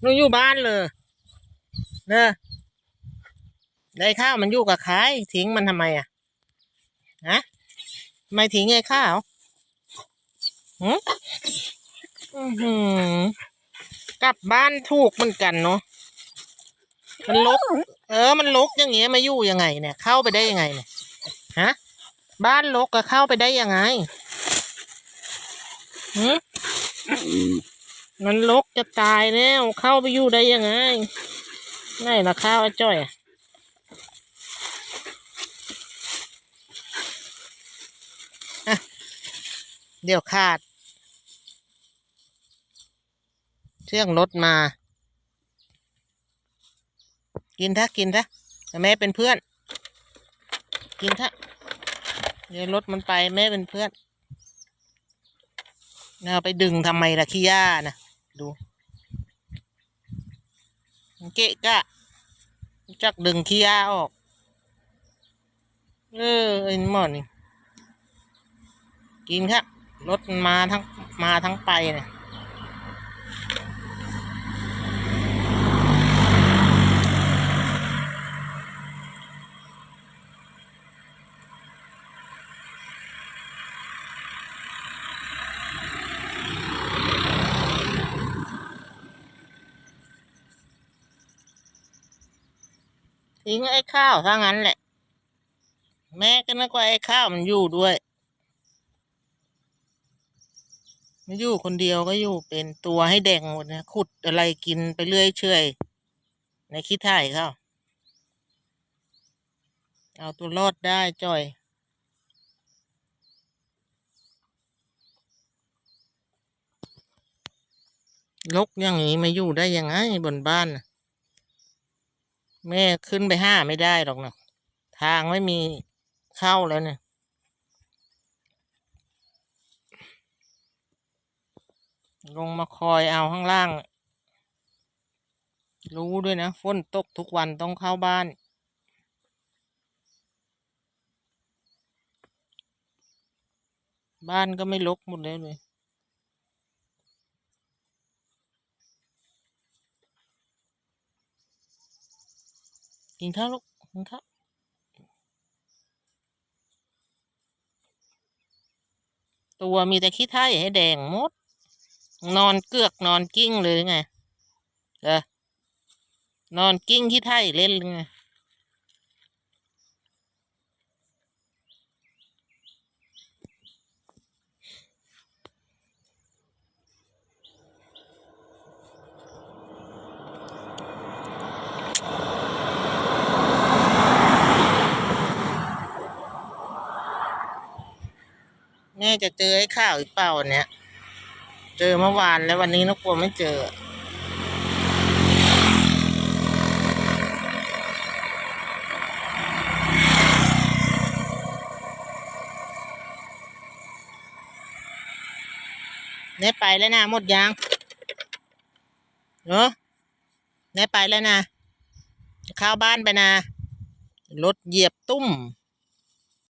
หนูอยู่บ้านเลยเนอะได้ข้าวมันอยู่กับใครทิ้งมันทำไมอะฮะทำไมทิ้งไอ้ข้าวหืมอือหือกลับบ้านถูกเหมือนกันเนาะมันลก เออ มันลกอย่างเงี้ยมาอยู่ยังไง เนี่ย เข้าไปได้ยังไงเนี่ยฮะบ้านลกก็เข้าไปได้ยังไงหืม มันลกจะตายแล้ว เข้าไปอยู่ได้ยังไงไหนละข้าวไอ้จ้อยอะเดี๋ยวขาดเชื่องรถมา กินทะกินทะแต่แม่เป็นเพื่อน กินทะเดี๋ยวรถมันไปแม่เป็นเพื่อนเอาไปดึงทำไมล่ะขี้ย่านะ ดู เกะกะ จักดึงขี้ยาออก เออไอ้หมอนี่ กินครับ รถมาทั้งมาทั้งไปเนี่ย ทิ้งไอ้ข้าวถ้างั้นแหละ แม่ก็นึกว่าไอ้ข้าวมันอยู่ด้วยไม่อยู่คนเดียวก็อยู่เป็นตัวให้แดงหมดนะขุดอะไรกินไปเรื่อยเฉอยในขี้ถ่ายเขาเอาตัวรอดได้จ่อยลกอย่างนี้มาอยู่ได้ยังไงบนบ้านนะ แม่ขึ้นไปห้าไม่ได้หรอกนะทางไม่มีเข้าแล้วเนี่ยลงมาคอยเอาข้างล่าง รู้ด้วยนะฝนตกทุกวันต้องเข้าบ้าน บ้านก็ไม่ลกหมดแล้วเลย กินข้าวลูกกินข้าวตัวมีแต่ขี้ไถ่ให้แดงมด นอนเกือกนอนกิ้งเลยไงเออนอนกิ้งขี้ไถ่เล่นเลยไง แม่จะเจอไอ้ข้าวอีกเปล่าวันเนี้ยเจอเมื่อวานแล้ววันนี้นกกลัวไม่เจอเน่ไปแล้วนะหมดยังเนอะเน่ไปแล้วนะ ข้าวบ้านไปนะ รถเหยียบตุ้ม